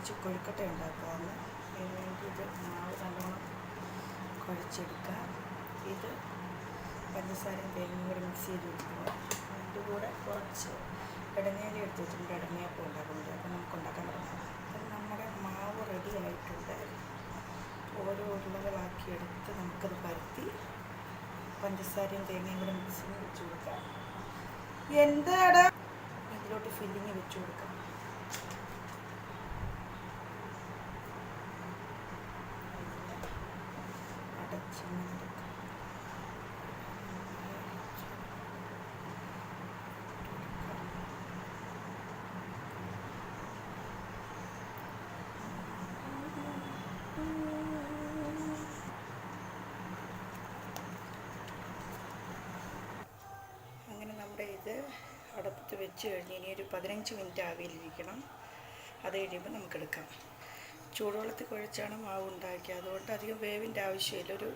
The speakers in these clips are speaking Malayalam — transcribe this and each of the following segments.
കുറച്ച് കൊഴുക്കട്ട ഉണ്ടാക്കാമെന്ന് അതിന് വേണ്ടി ഇത് മാവ് നല്ലോണം കുഴച്ചെടുക്കുക ഇത് പഞ്ചസാരയും തേങ്ങയും കൂടെ മിക്സ് ചെയ്ത് വെക്കുക. അതിന്റെ കൂടെ കുറച്ച് ഇടനേലി എടുത്ത് വെച്ചിട്ടുണ്ട് ഇടനേപ്പം ഉണ്ടാക്കുന്നുണ്ട്. നമുക്ക് ഉണ്ടാക്കാൻ തുടങ്ങാം. അപ്പം നമ്മുടെ മാവ് റെഡി ആയിട്ടുണ്ട്. ഓരോ ഉരുളകളാക്കി എടുത്ത് നമുക്കത് പരത്തി പഞ്ചസാരയും തേങ്ങയും കൂടെ ചെയ്ത് വെച്ച് കൊടുക്കാം. എന്താടാ? ഇതിലോട്ട് ഫില്ലിങ് വെച്ച് കൊടുക്കാം. ഇത് അടുപ്പത്ത് വെച്ച് കഴിഞ്ഞ് ഇനി ഒരു പതിനഞ്ച് മിനിറ്റ് ആവിയിലിരിക്കണം. അത് കഴിയുമ്പോൾ നമുക്കെടുക്കാം. ചൂടുവെള്ളത്തിൽ കുഴച്ചാണ് മാവ് ഉണ്ടാക്കിയത്. അതുകൊണ്ട് അധികം വേവിന്റെ ആവശ്യമില്ല. ഒരു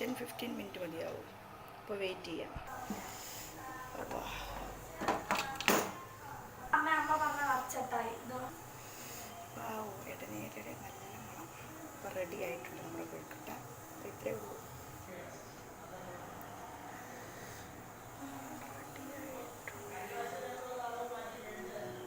ടെൻ ഫിഫ്റ്റീൻ മിനിറ്റ് മതിയാവും. അപ്പോൾ വെയിറ്റ് ചെയ്യാം. അപ്പോൾ വാവ് ഇടനേരയുടെ നല്ല മണം അപ്പോൾ റെഡി ആയിട്ടുണ്ട്